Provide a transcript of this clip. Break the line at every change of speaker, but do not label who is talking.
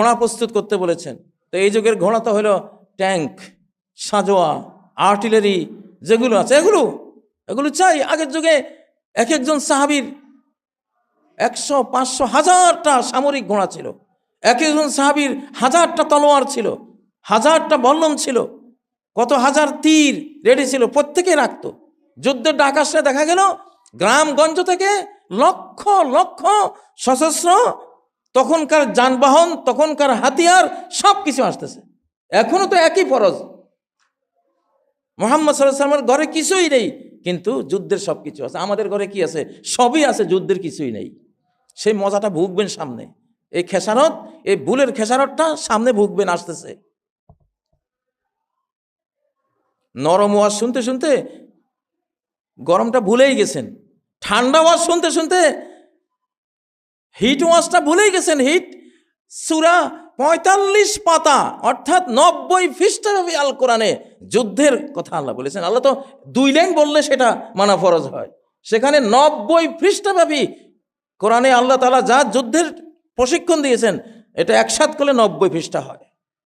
ঘোড়া প্রস্তুত করতে বলেছেন। তো এই যুগের ঘোড়া তো হলো ট্যাঙ্ক, সাজোয়া, আর্টিলারি যেগুলো আছে, এগুলো এগুলো চাই। আগের যুগে এক একজন সাহাবির একশো, পাঁচশো, হাজারটা সামরিক ঘোড়া ছিল। এক একজন সাহাবির হাজারটা তলোয়ার ছিল, হাজারটা বল্লম ছিল, কত হাজার তীর রেডি ছিল প্রত্যেকে রাখতো। যুদ্ধের ডাক আসলে দেখা গেল, গ্রামগঞ্জ থেকে লক্ষ লক্ষ সশস্ত্র তখনকার যানবাহন, তখনকার হাতিয়ার সব কিছু আসতেছে। এখনও তো একই ফরজ। মোহাম্মদ সাল্লামের ঘরে কিছুই নেই, কিন্তু যুদ্ধের সব কিছু আছে। আমাদের ঘরে কি আছে? সবই আছে, যুদ্ধের কিছুই নেই। সেই মজাটা ভুগবেন সামনে। এই খেসারত, এই বুলের খেসারতটা সামনে ভুগবেন, আসতেছে। নরম ওয়াজ শুনতে শুনতে গরমটা ভুলেই গেছেন। ঠান্ডা ওয়াজ শুনতে শুনতে হিট ওয়াশটা ভুলেই গেছেন, হিট। সুরা পঁয়তাল্লিশ পাতা, অর্থাৎ নব্বই খ্রিস্টাব্দী আল কোরআনে যুদ্ধের কথা আল্লাহ বলেছেন। আল্লাহ তো দুই লাইন বললে সেটা মানা ফরজ হয়। সেখানে নব্বই পৃষ্ঠাব্যাপী কোরআনে আল্লাহ তালা যা যুদ্ধের প্রশিক্ষণ দিয়েছেন, এটা একসাথ করলে নব্বই পৃষ্ঠা হয়।